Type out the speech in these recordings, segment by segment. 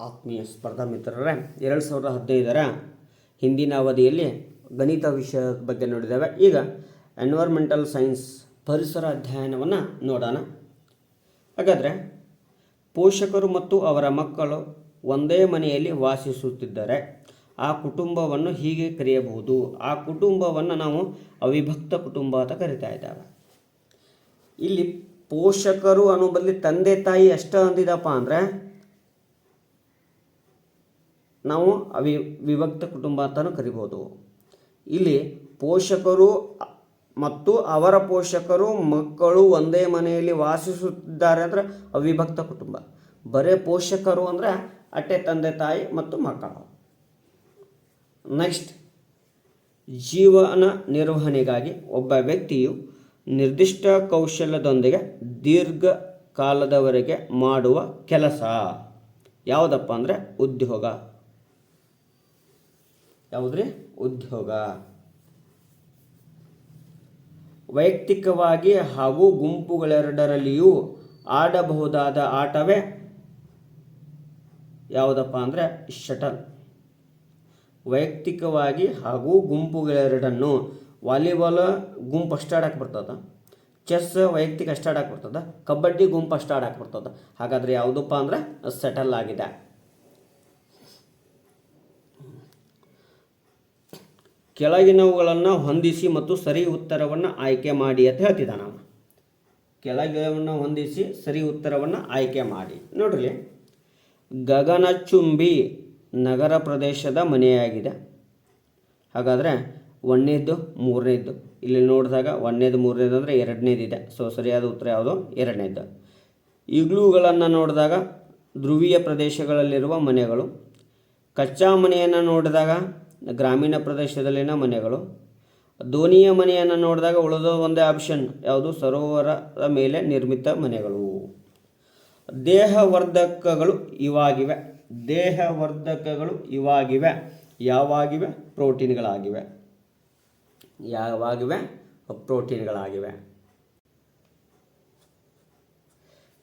ಆತ್ಮೀಯ ಸ್ಪರ್ಧಾ ಮಿತ್ರರೇ, ಎರಡು ಸಾವಿರದ ಹದಿನೈದರ ಹಿಂದಿನ ಅವಧಿಯಲ್ಲಿ ಗಣಿತ ವಿಷಯದ ಬಗ್ಗೆ ನೋಡಿದ್ದೇವೆ. ಈಗ ಎನ್ವೈರ್ಮೆಂಟಲ್ ಸೈನ್ಸ್ ಪರಿಸರ ಅಧ್ಯಯನವನ್ನು ನೋಡೋಣ. ಹಾಗಾದರೆ ಪೋಷಕರು ಮತ್ತು ಅವರ ಮಕ್ಕಳು ಒಂದೇ ಮನೆಯಲ್ಲಿ ವಾಸಿಸುತ್ತಿದ್ದಾರೆ ಆ ಕುಟುಂಬವನ್ನು ಹೀಗೆ ಕರೆಯಬಹುದು. ಆ ಕುಟುಂಬವನ್ನು ನಾವು ಅವಿಭಕ್ತ ಕುಟುಂಬ ಅಂತ ಕರಿತಾ ಇದ್ದೇವೆ. ಇಲ್ಲಿ ಪೋಷಕರು ಅನ್ನೋ ಬದಲಿ ತಂದೆ ತಾಯಿ ಅಷ್ಟ ಅಂದಿದಪ್ಪ ಅಂದರೆ ನಾವು ಅವಿ, ವಿಭಕ್ತ ಕುಟುಂಬ ಅಂತಲೂ ಕರಿಬೋದು. ಇಲ್ಲಿ ಪೋಷಕರು ಮತ್ತು ಅವರ ಪೋಷಕರು ಮಕ್ಕಳು ಒಂದೇ ಮನೆಯಲ್ಲಿ ವಾಸಿಸುತ್ತಿದ್ದಾರೆ ಅಂದರೆ ಅವಿಭಕ್ತ ಕುಟುಂಬ. ಬರೇ ಪೋಷಕರು ಅಂದರೆ ಅಟ್ಟೆ ತಂದೆ, ತಾಯಿ ಮತ್ತು ಮಕ್ಕಳು. ನೆಕ್ಸ್ಟ್ ಜೀವನ ನಿರ್ವಹಣೆಗಾಗಿ ಒಬ್ಬ ವ್ಯಕ್ತಿಯು ನಿರ್ದಿಷ್ಟ ಕೌಶಲ್ಯದೊಂದಿಗೆ ದೀರ್ಘ ಕಾಲದವರೆಗೆ ಮಾಡುವ ಕೆಲಸ. ಯಾವುದಪ್ಪ ಅಂದರೆ ಉದ್ಯೋಗ. ಯಾವುದ್ರಿ? ಉದ್ಯೋಗ. ವೈಯಕ್ತಿಕವಾಗಿ ಹಾಗೂ ಗುಂಪುಗಳೆರಡರಲ್ಲಿಯೂ ಆಡಬಹುದಾದ ಆಟವೇ ಯಾವುದಪ್ಪ ಅಂದರೆ ಶಟಲ್. ವೈಯಕ್ತಿಕವಾಗಿ ಹಾಗೂ ಗುಂಪುಗಳೆರಡನ್ನು ವಾಲಿಬಾಲ್ ಗುಂಪು ಅಷ್ಟು ಆಡಕ್ಕೆ ಬರ್ತದೆ. ಚೆಸ್ ವೈಯಕ್ತಿಕ ಅಷ್ಟು ಆಡಕ್ಕೆ ಬರ್ತದೆ. ಕಬಡ್ಡಿ ಗುಂಪು ಅಷ್ಟು ಆಡಕ್ಕೆ ಬರ್ತದೆ. ಹಾಗಾದರೆ ಯಾವುದಪ್ಪ ಅಂದ್ರೆ ಸೆಟಲ್ ಆಗಿದೆ. ಕೆಳಗಿನವುಗಳನ್ನು ಹೊಂದಿಸಿ ಮತ್ತು ಸರಿ ಉತ್ತರವನ್ನು ಆಯ್ಕೆ ಮಾಡಿ ಅಂತ ಹೇಳ್ತಿದ್ದ ನಾವು ಕೆಳಗಿನವನ್ನು ಹೊಂದಿಸಿ ಸರಿ ಉತ್ತರವನ್ನು ಆಯ್ಕೆ ಮಾಡಿ. ನೋಡ್ರಿ, ಗಗನಚುಂಬಿ ನಗರ ಪ್ರದೇಶದ ಮನೆಯಾಗಿದೆ. ಹಾಗಾದರೆ ಒಂದನೇದ್ದು ಮೂರನೇದ್ದು. ಇಲ್ಲಿ ನೋಡಿದಾಗ ಒಂದನೇದು ಮೂರನೇದು ಅಂದರೆ ಎರಡನೇದಿದೆ ಸೊ ಸರಿಯಾದ ಉತ್ತರ ಯಾವುದು? ಎರಡನೇದ್ದು. ಇಗ್ಲೂಗಳನ್ನು ನೋಡಿದಾಗ ಧ್ರುವೀಯ ಪ್ರದೇಶಗಳಲ್ಲಿರುವ ಮನೆಗಳು. ಕಚ್ಚಾ ಮನೆಯನ್ನು ನೋಡಿದಾಗ ಗ್ರಾಮೀಣ ಪ್ರದೇಶದಲ್ಲಿನ ಮನೆಗಳು. ದೋಣಿಯ ಮನೆಯನ್ನು ನೋಡಿದಾಗ ಉಳಿದ ಒಂದೇ ಆಪ್ಷನ್ ಯಾವುದು? ಸರೋವರದ ಮೇಲೆ ನಿರ್ಮಿತ ಮನೆಗಳು. ದೇಹವರ್ಧಕಗಳು ಇವಾಗಿವೆ. ದೇಹವರ್ಧಕಗಳು ಇವಾಗಿವೆ. ಯಾವಾಗಿವೆ? ಪ್ರೋಟೀನ್ಗಳಾಗಿವೆ. ಯಾವಾಗಿವೆ? ಪ್ರೋಟೀನ್ಗಳಾಗಿವೆ.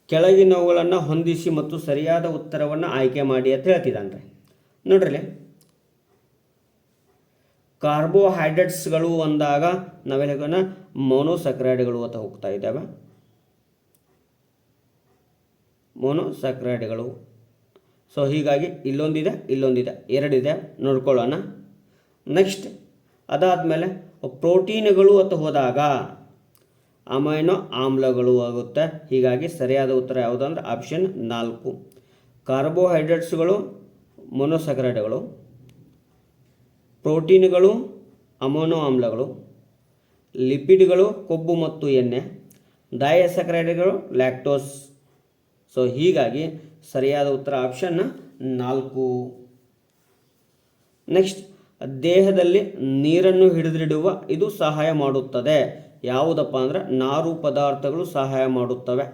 ಕೆಳಗಿನವುಗಳನ್ನು ಹೊಂದಿಸಿ ಮತ್ತು ಸರಿಯಾದ ಉತ್ತರವನ್ನು ಆಯ್ಕೆ ಮಾಡಿ ಅಂತ ಹೇಳ್ತಿದ್ದಾನೆ ನೋಡ್ರಿ ಕಾರ್ಬೋಹೈಡ್ರೇಟ್ಸ್ಗಳು ಅಂದಾಗ ನಾವೆಲ್ಲ ಮೊನೋಸಕ್ರೈಡ್ಗಳು ಅಂತ ಹೋಗ್ತಾ ಇದ್ದಾವೆ. ಮೊನೋಸಕ್ರೈಡ್ಗಳು. ಸೊ ಹೀಗಾಗಿ ಇಲ್ಲೊಂದಿದೆ ಇಲ್ಲೊಂದಿದೆ, ಎರಡಿದೆ. ನೋಡ್ಕೊಳ್ಳೋಣ. ನೆಕ್ಸ್ಟ್ ಅದಾದಮೇಲೆ ಪ್ರೋಟೀನ್ಗಳು ಅಂತ ಹೋದಾಗ ಅಮೈನೋ ಆಮ್ಲಗಳು ಆಗುತ್ತೆ. ಹೀಗಾಗಿ ಸರಿಯಾದ ಉತ್ತರ ಯಾವುದು ಅಂದರೆ ಆಪ್ಷನ್ ನಾಲ್ಕು. ಕಾರ್ಬೋಹೈಡ್ರೇಟ್ಸ್ಗಳು, ಮೊನೋಸಕ್ರೈಡ್ಗಳು. ಪ್ರೋಟೀನ್ಗಳು ಅಮೋನೋ ಆಮ್ಲಗಳು ಲಿಪಿಡ್ಗಳು, ಕೊಬ್ಬು ಮತ್ತು ಎಣ್ಣೆ ಡಯಸಕ್ರೈಡ್ಗಳು ಲ್ಯಾಕ್ಟೋಸ್. ಸೊ ಹೀಗಾಗಿ ಸರಿಯಾದ ಉತ್ತರ ಆಪ್ಷನ್ ನಾಲ್ಕು. ನೆಕ್ಸ್ಟ್ ದೇಹದಲ್ಲಿ ನೀರನ್ನು ಹಿಡಿದಿಡುವ ಇದು ಸಹಾಯ ಮಾಡುತ್ತದೆ. ಯಾವುದಪ್ಪ ಅಂದರೆ ನಾರು ಪದಾರ್ಥಗಳು ಸಹಾಯ ಮಾಡುತ್ತವೆ.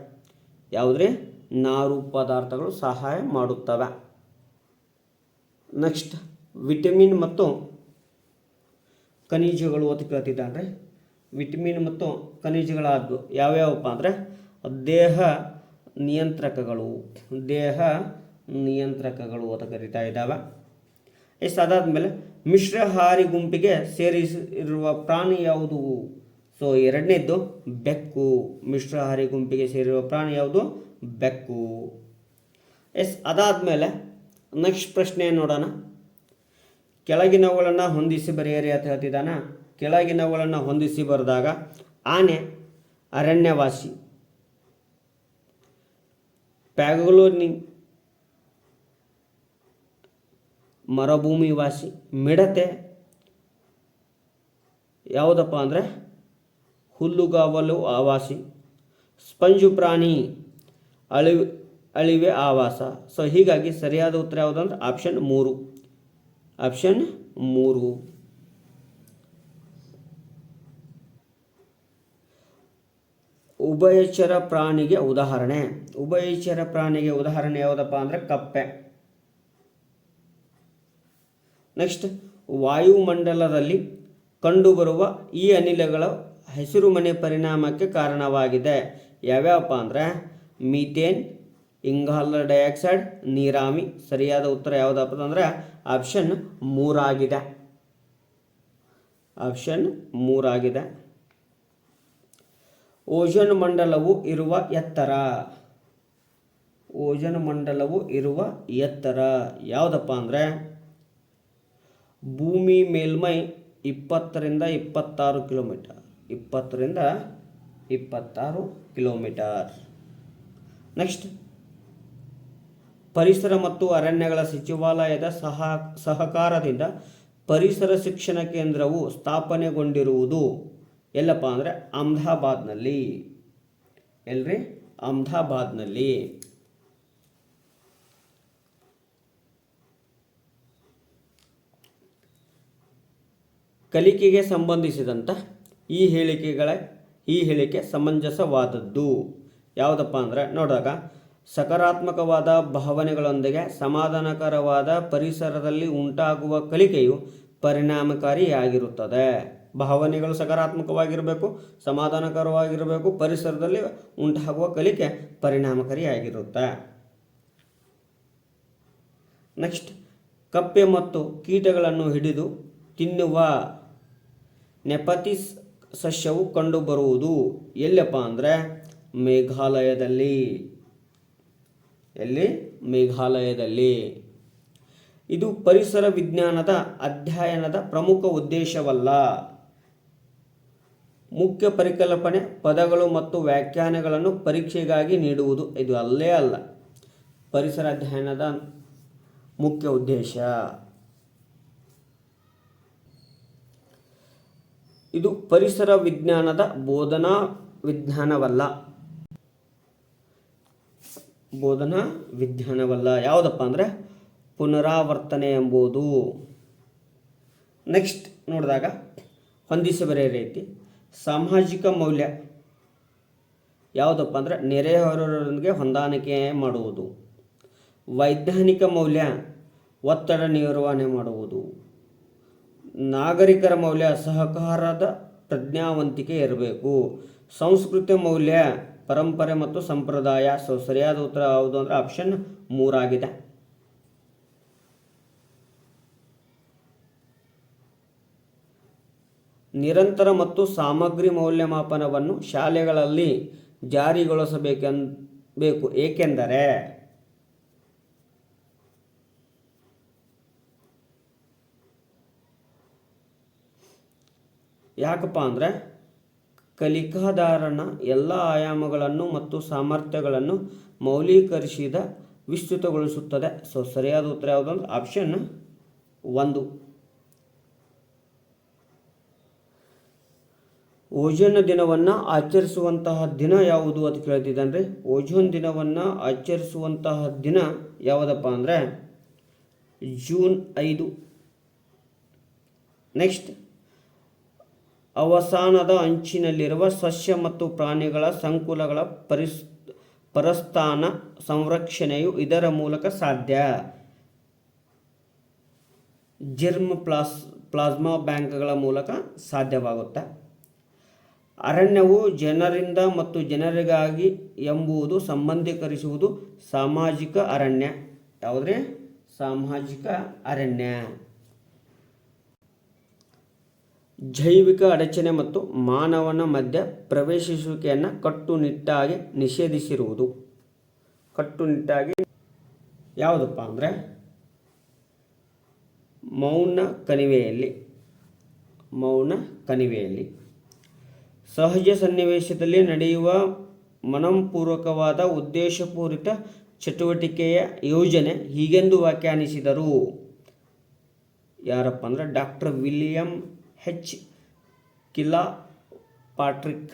ಯಾವುದ್ರಿ? ನಾರು ಪದಾರ್ಥಗಳು ಸಹಾಯ ಮಾಡುತ್ತವೆ. ನೆಕ್ಸ್ಟ್ ವಿಟಮಿನ್ ಮತ್ತು ಖನಿಜಗಳು ಅಂತ ಕೇಳ್ತಿದ್ದಾನೆ ವಿಟಮಿನ್ ಮತ್ತು ಖನಿಜಗಳಾದ್ದು ಯಾವ್ಯಾವಪ್ಪ ಅಂದರೆ ದೇಹ ನಿಯಂತ್ರಕಗಳು. ದೇಹ ನಿಯಂತ್ರಕಗಳು ಅಂತ ಕರಿತಾ ಇದ್ದಾವೆ. ಎಷ್ಟು ಅದಾದಮೇಲೆ ಮಿಶ್ರಹಾರಿ ಗುಂಪಿಗೆ ಸೇರಿಸಿರುವ ಪ್ರಾಣಿ ಯಾವುದು? ಸೊ ಎರಡನೇದ್ದು ಬೆಕ್ಕು. ಮಿಶ್ರಹಾರಿ ಗುಂಪಿಗೆ ಸೇರಿರುವ ಪ್ರಾಣಿ ಯಾವುದು? ಬೆಕ್ಕು. ಎಸ್, ಅದಾದಮೇಲೆ ನೆಕ್ಸ್ಟ್ ಪ್ರಶ್ನೆ ನೋಡೋಣ. ಕೆಳಗಿನವುಗಳನ್ನು ಹೊಂದಿಸಿ ಬರೆಯಿರಿ ಅಂತ ಹೇಳ್ತಿದ್ದಾನ. ಕೆಳಗಿನವುಗಳನ್ನು ಹೊಂದಿಸಿ ಬರೆದಾಗ ಆನೆ, ಅರಣ್ಯವಾಸಿ ಪ್ಯಾಗೋಲೋನಿ ಮರುಭೂಮಿ ವಾಸಿ ಮಿಡತೆ, ಯಾವುದಪ್ಪ ಅಂದರೆ ಹುಲ್ಲುಗಾವಲು ಆವಾಸಿ, ಸ್ಪಂಜು ಪ್ರಾಣಿ, ಅಳಿವೆ ಅಳಿವೆ ಆವಾಸ. ಸೊ ಹೀಗಾಗಿ ಸರಿಯಾದ ಉತ್ತರ ಯಾವುದಂದ್ರೆ ಆಪ್ಷನ್ ಮೂರು. ಆಪ್ಷನ್ ಮೂರು. ಉಭಯಚರ ಪ್ರಾಣಿಗೆ ಉದಾಹರಣೆ. ಉಭಯಚರ ಪ್ರಾಣಿಗೆ ಉದಾಹರಣೆ ಯಾವುದಪ್ಪ ಅಂದರೆ ಕಪ್ಪೆ. ನೆಕ್ಸ್ಟ್ ವಾಯುಮಂಡಲದಲ್ಲಿ ಕಂಡುಬರುವ ಈ ಅನಿಲಗಳ ಹಸಿರುಮನೆ ಪರಿಣಾಮಕ್ಕೆ ಕಾರಣವಾಗಿದೆ. ಯಾವ್ಯಾವಪ್ಪ ಅಂದರೆ ಮೀಥೇನ್ ಇಂಗಾಲ ಡೈಆಕ್ಸೈಡ್, ನೀರಾಮಿ. ಸರಿಯಾದ ಉತ್ತರ ಯಾವುದಪ್ಪ ಅಂದರೆ ಆಪ್ಷನ್ ಮೂರಾಗಿದೆ. ಆಪ್ಷನ್ ಮೂರಾಗಿದೆ. ಓಜನ್ ಮಂಡಲವು ಇರುವ ಎತ್ತರ. ಓಜನ್ ಮಂಡಲವು ಇರುವ ಎತ್ತರ. ಯಾವುದಪ್ಪ ಅಂದರೆ ಭೂಮಿ ಮೇಲ್ಮೈ ಇಪ್ಪತ್ತರಿಂದ ಇಪ್ಪತ್ತಾರು ಕಿಲೋಮೀಟರ್. ಇಪ್ಪತ್ತರಿಂದ ಇಪ್ಪತ್ತಾರು ಕಿಲೋಮೀಟರ್. ನೆಕ್ಸ್ಟ್. ಪರಿಸರ ಮತ್ತು ಅರಣ್ಯಗಳ ಸಚಿವಾಲಯದ ಸಹ, ಸಹಕಾರದಿಂದ ಪರಿಸರ ಶಿಕ್ಷಣ ಕೇಂದ್ರವು ಸ್ಥಾಪನೆಗೊಂಡಿರುವುದು. ಎಲ್ಲಪ್ಪ ಅಂದರೆ ಅಹಮದಾಬಾದ್ನಲ್ಲಿ. ಎಲ್ರಿ? ಅಹಮದಾಬಾದ್ನಲ್ಲಿ. ಕಲಿಕೆಗೆ ಸಂಬಂಧಿಸಿದಂಥ ಈ ಹೇಳಿಕೆಗಳ, ಈ ಹೇಳಿಕೆ ಸಮಂಜಸವಾದದ್ದು. ಯಾವುದಪ್ಪ ಅಂದರೆ ನೋಡಿದಾಗ ಸಕಾರಾತ್ಮಕವಾದ ಭಾವನೆಗಳೊಂದಿಗೆ ಸಮಾಧಾನಕರವಾದ ಪರಿಸರದಲ್ಲಿ ಉಂಟಾಗುವ ಕಲಿಕೆಯು ಪರಿಣಾಮಕಾರಿಯಾಗಿರುತ್ತದೆ. ಭಾವನೆಗಳು ಸಕಾರಾತ್ಮಕವಾಗಿರಬೇಕು, ಸಮಾಧಾನಕರವಾಗಿರಬೇಕು, ಪರಿಸರದಲ್ಲಿ ಉಂಟಾಗುವ ಕಲಿಕೆ ಪರಿಣಾಮಕಾರಿಯಾಗಿರುತ್ತೆ. ನೆಕ್ಸ್ಟ್, ಕಪ್ಪೆ ಮತ್ತು ಕೀಟಗಳನ್ನು ಹಿಡಿದು ತಿನ್ನುವ ನೆಪತಿಸ್ ಸಸ್ಯವು ಕಂಡುಬರುವುದು. ಎಲ್ಲಪ್ಪ ಅಂದರೆ, ಮೇಘಾಲಯದಲ್ಲಿ. ಎಲ್ಲಿ? ಮೇಘಾಲಯದಲ್ಲಿ. ಇದು ಪರಿಸರ ವಿಜ್ಞಾನದ ಅಧ್ಯಯನದ ಪ್ರಮುಖ ಉದ್ದೇಶವಲ್ಲ. ಮುಖ್ಯ ಪರಿಕಲ್ಪನೆ, ಪದಗಳು ಮತ್ತು ವ್ಯಾಖ್ಯಾನಗಳನ್ನು ಪರೀಕ್ಷೆಗಾಗಿ ನೀಡುವುದು. ಇದು ಅಲ್ಲೇ ಅಲ್ಲ. ಪರಿಸರ ಅಧ್ಯಯನದ ಮುಖ್ಯ ಉದ್ದೇಶ. ಇದು ಪರಿಸರ ವಿಜ್ಞಾನದ ಬೋಧನಾ ವಿಜ್ಞಾನವಲ್ಲ. ಬೋಧನಾ ವಿಜ್ಞಾನವಲ್ಲ. ಯಾವುದಪ್ಪ ಅಂದರೆ ಪುನರಾವರ್ತನೆ ಎಂಬುದು. ನೆಕ್ಸ್ಟ್ ನೋಡಿದಾಗ ಹೊಂದಿಸಿ ಬರೆಯ ರೀತಿ ಸಾಮಾಜಿಕ ಮೌಲ್ಯ ಯಾವುದಪ್ಪ ಅಂದರೆ ನೆರೆಹೊರೊಂದಿಗೆ ಹೊಂದಾಣಿಕೆ ಮಾಡುವುದು. ವೈಜ್ಞಾನಿಕ ಮೌಲ್ಯ ಒತ್ತಡ ನಿರ್ವಹಣೆ ಮಾಡುವುದು. ನಾಗರಿಕರ ಮೌಲ್ಯ ಸಹಕಾರದ ಪ್ರಜ್ಞಾವಂತಿಕೆ ಇರಬೇಕು. ಸಂಸ್ಕೃತಿ ಮೌಲ್ಯ ಪರಂಪರೆ ಮತ್ತು ಸಂಪ್ರದಾಯ. ಸೊ ಸರಿಯಾದ ಉತ್ತರ ಯಾವುದು ಅಂದರೆ ಆಪ್ಷನ್ ಮೂರಾಗಿದೆ. ನಿರಂತರ ಮತ್ತು ಸಾಮಗ್ರಿ ಮೌಲ್ಯಮಾಪನವನ್ನು ಶಾಲೆಗಳಲ್ಲಿ ಜಾರಿಗೊಳಿಸಬೇಕೆನ್ ಬೇಕು ಏಕೆಂದರೆ ಯಾಕಪ್ಪ ಅಂದರೆ ಕಲಿಕಾದಾರನ ಎಲ್ಲ ಆಯಾಮಗಳನ್ನು ಮತ್ತು ಸಾಮರ್ಥ್ಯಗಳನ್ನು ಮೌಲ್ಯೀಕರಿಸಿದ ವಿಸ್ತೃತಗೊಳಿಸುತ್ತದೆ. ಸೊ ಸರಿಯಾದ ಉತ್ತರ ಯಾವುದು ಅಂದ್ರೆ ಆಪ್ಷನ್ ಒಂದು. ಓಜೋನ್ ದಿನವನ್ನು ಆಚರಿಸುವಂತಹ ದಿನ ಯಾವುದು ಅಂತ ಕೇಳ್ತಿದ್ದಾನೆ ಓಜೋನ್ ದಿನವನ್ನು ಆಚರಿಸುವಂತಹ ದಿನ ಯಾವುದಪ್ಪ ಅಂದರೆ ಜೂನ್ ಐದು. ನೆಕ್ಸ್ಟ್ ಅವಸಾನದ ಅಂಚಿನಲ್ಲಿರುವ ಸಸ್ಯ ಮತ್ತು ಪ್ರಾಣಿಗಳ ಸಂಕುಲಗಳ ಪರಿಸ್, ಪರಸ್ಥಾನ ಸಂರಕ್ಷಣೆಯು ಇದರ ಮೂಲಕ ಸಾಧ್ಯ. ಜರ್ಮ್ ಪ್ಲಾಸ್, ಪ್ಲಾಸ್ಮಾ ಬ್ಯಾಂಕ್ಗಳ ಮೂಲಕ ಸಾಧ್ಯವಾಗುತ್ತೆ? ಅರಣ್ಯವು ಜನರಿಂದ ಮತ್ತು ಜನರಿಗಾಗಿ ಎಂಬುದು ಸಂಬಂಧೀಕರಿಸುವುದು ಸಾಮಾಜಿಕ ಅರಣ್ಯ. ಯಾವುದ್ರಿ? ಸಾಮಾಜಿಕ ಅರಣ್ಯ. ಜೈವಿಕ ಅಡಚಣೆ ಮತ್ತು ಮಾನವನ ಮಧ್ಯ ಪ್ರವೇಶಿಸುವಿಕೆಯನ್ನು ಕಟ್ಟುನಿಟ್ಟಾಗಿ ನಿಷೇಧಿಸಿರುವುದು. ಕಟ್ಟುನಿಟ್ಟಾಗಿ ಯಾವುದಪ್ಪ ಅಂದರೆ ಮೌನ ಕಣಿವೆಯಲ್ಲಿ ಮೌನ ಕಣಿವೆಯಲ್ಲಿ ಸಹಜ ಸನ್ನಿವೇಶದಲ್ಲಿ ನಡೆಯುವ ಮನಂಪೂರ್ವಕವಾದ ಉದ್ದೇಶಪೂರಿತ ಚಟುವಟಿಕೆಯ ಯೋಜನೆ ಹೀಗೆಂದು ವ್ಯಾಖ್ಯಾನಿಸಿದರು. ಯಾರಪ್ಪ ಅಂದರೆ ಡಾಕ್ಟರ್ ವಿಲಿಯಂ ಹೆಚ್ ಕಿಲಾ ಪಾಟ್ರಿಕ್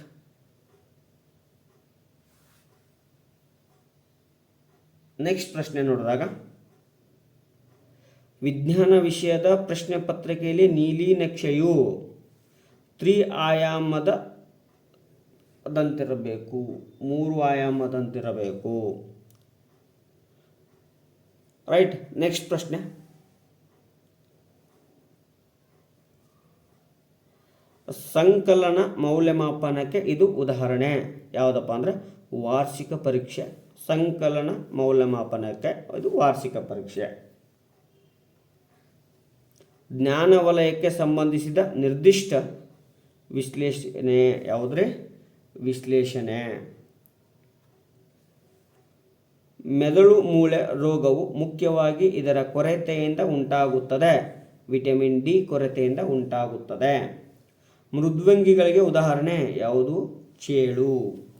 ನೆಕ್ಸ್ಟ್ ಪ್ರಶ್ನೆ ನೋಡಿದಾಗ, ವಿಜ್ಞಾನ ವಿಷಯದ ಪ್ರಶ್ನೆ ಪತ್ರಿಕೆಯಲ್ಲಿ ನೀಲಿ ನಕ್ಷೆಯು ತ್ರಿ ಆಯಾಮದ ದಂತಿರಬೇಕು ಮೂರು ಆಯಾಮದಂತಿರಬೇಕು. ರೈಟ್ ನೆಕ್ಸ್ಟ್ ಪ್ರಶ್ನೆ. ಸಂಕಲನ ಮೌಲ್ಯಮಾಪನಕ್ಕೆ ಇದು ಉದಾಹರಣೆ. ಯಾವುದಪ್ಪ ಅಂದರೆ ವಾರ್ಷಿಕ ಪರೀಕ್ಷೆ. ಸಂಕಲನ ಮೌಲ್ಯಮಾಪನಕ್ಕೆ ಇದು ವಾರ್ಷಿಕ ಪರೀಕ್ಷೆ. ಜ್ಞಾನ ವಲಯಕ್ಕೆ ಸಂಬಂಧಿಸಿದ ನಿರ್ದಿಷ್ಟ ವಿಶ್ಲೇಷಣೆ ಯಾವುದ್ರೆ? ವಿಶ್ಲೇಷಣೆ. ಮೆದುಳು ಮೂಳೆ ರೋಗವು ಮುಖ್ಯವಾಗಿ ಇದರ ಕೊರತೆಯಿಂದ ಉಂಟಾಗುತ್ತದೆ. ವಿಟಮಿನ್ ಡಿ ಕೊರತೆಯಿಂದ ಉಂಟಾಗುತ್ತದೆ. ಮೃದ್ವಂಗಿಗಳಿಗೆ ಉದಾಹರಣೆ ಯಾವುದು? ಚೇಳು.